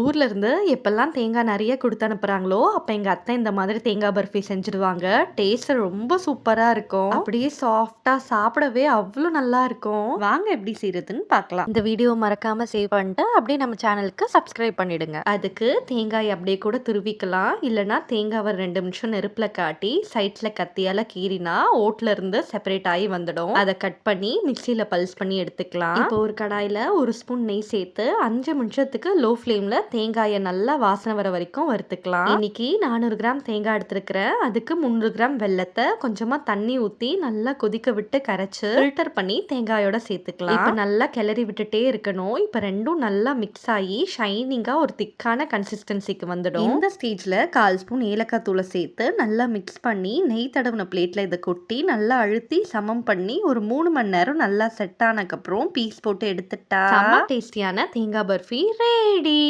ஊர்லேருந்து எப்பெல்லாம் தேங்காய் நிறைய கொடுத்து அனுப்புகிறாங்களோ அப்போ எங்கள் அத்தை இந்த மாதிரி தேங்காய் பர்ஃபி செஞ்சுடுவாங்க. டேஸ்ட் ரொம்ப சூப்பராக இருக்கும். அப்படியே சாஃப்டாக சாப்பிடவே அவ்வளோ நல்லா இருக்கும். வாங்க எப்படி செய்யறதுன்னு பார்க்கலாம். இந்த வீடியோ மறக்காமல் சேவ் பண்ணிட்டு அப்படியே நம்ம சேனலுக்கு சப்ஸ்கிரைப் பண்ணிடுங்க. அதுக்கு தேங்காய் அப்படியே கூட துருவிக்கலாம். இல்லைனா தேங்காவை ரெண்டு நிமிஷம் நெருப்பில் காட்டி சைட்ஸ்ல கத்தியால கீறினா ஓட்ல இருந்து செப்பரேட் ஆகி வந்துடும். அதை கட் பண்ணி மிக்சியில் பல்ஸ் பண்ணி எடுத்துக்கலாம். இப்போ ஒரு கடாயில ஒரு ஸ்பூன் நெய் சேர்த்து அஞ்சு நிமிஷத்துக்கு லோ ஃப்ளேமில் தேங்காயை நல்லா வாசனை வர வரைக்கும் வறுத்துக்கலாம். இன்னைக்கு 400 கிராம் தேங்காய் எடுத்திருக்கிறேன். அதுக்கு 300 கிராம் வெள்ளத்தை கொஞ்சமா தண்ணி ஊத்தி நல்லா கொதிக்க விட்டு கரைச்சு ஃபில்டர் பண்ணி தேங்காயோட சேர்த்துக்கலாம். இப்போ நல்லா கிளறி விட்டுட்டே இருக்கணும். இப்போ ரெண்டும் நல்லா மிக்ஸ் ஆகி ஷைனிங்கா ஒரு திக்கான கன்சிஸ்டன்சிக்கு வந்துடும். இந்த ஸ்டேஜ்ல 1/4 ஸ்பூன் ஏலக்காய் தூளை சேர்த்து நல்லா மிக்ஸ் பண்ணி நெய் தடவின பிளேட்ல இதை கொட்டி நல்லா அழுத்தி சமம் பண்ணி ஒரு மூணு மணி நேரம் நல்லா செட் ஆனதுக்கப்புறம் பீஸ் போட்டு எடுத்துட்டா டேஸ்டியான தேங்காய் பர்ஃபி ரெடி.